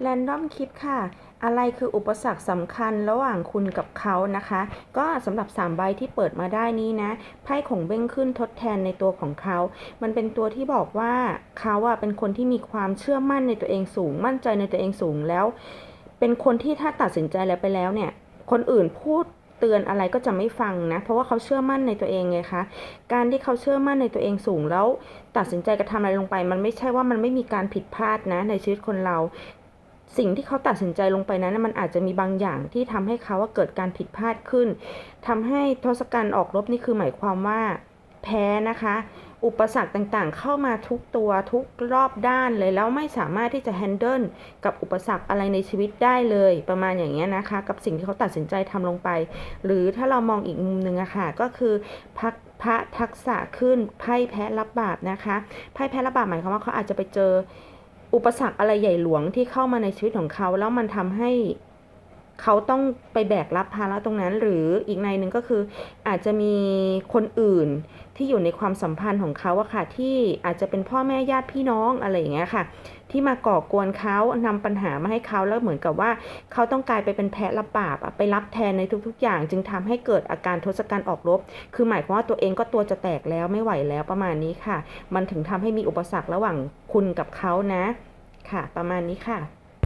แรนดอมคิดค่ะ อะไรคืออุปสรรคสำคัญระหว่างคุณกับเขานะคะ ก็สำหรับ 3 ใบที่เปิดมาได้นี้นะ ไพ่ของเบ้งขึ้นทดแทนในตัวของเขา มันเป็นตัวที่บอกว่าเขาอะเป็นคนที่มีความเชื่อมั่นในตัวเองสูง มั่นใจในตัวเองสูงแล้ว เป็นคนที่ถ้าตัดสินใจแล้วไปแล้วเนี่ย คนอื่นพูดเตือนอะไรก็จะไม่ฟังนะ เพราะว่าเขาเชื่อมั่นในตัวเองไงคะ การที่เขาเชื่อมั่นในตัวเองสูงแล้ว ตัดสินใจกระทำอะไรลงไป มันไม่ใช่ว่ามันไม่มีการผิดพลาดนะในชีวิตคนเรา สิ่งที่เขาตัดสินใจลงไปนั้นมันอาจจะมีบางอย่างที่ทำให้เขาว่าเกิดการผิดพลาดขึ้นทำให้ทศกัณฐ์ออกรบนี่คือหมายความว่าแพ้นะคะ อุปสรรคต่างๆ เข้ามาทุกตัวทุกรอบด้านเลยแล้วไม่สามารถที่จะแฮนเดิลกับอุปสรรคอะไรในชีวิตได้เลย ประมาณอย่างเงี้ยนะคะ กับสิ่งที่เขาตัดสินใจทำลงไป หรือถ้าเรามองอีกมุมหนึ่งอะค่ะก็คือพักพระทักษะขึ้นไพ่แพ้รับบาปนะคะไพ่แพ้รับบาปหมายความว่าเขาอาจจะไปเจอ อุปสรรคอะไรใหญ่หลวงที่เข้ามาในชีวิตของเขา แล้วมันทำให้ เขาต้องไปแบกรับภาระตรงนั้น หรืออีกในหนึ่งก็คือ อาจจะมีคนอื่นที่อยู่ในความสัมพันธ์ของเขาอะค่ะ ที่อาจจะเป็นพ่อแม่ญาติพี่น้องอะไรอย่างเงี้ยค่ะ ที่มาก่อกวนเขานำปัญหามาให้เขาแล้วเหมือนกับว่า เขาต้องกลายไปเป็นแพะรับบาปไปรับแทนในทุก ๆ อย่าง จึงทำให้เกิดอาการทศกัณฐ์ออกรบ คือหมายความว่าตัวเองก็ตัวจะแตกแล้วไม่ไหวแล้วประมาณนี้ค่ะ มันถึงทำให้มีอุปสรรคระหว่างคุณกับเขานะ ค่ะ ประมาณนี้ค่ะ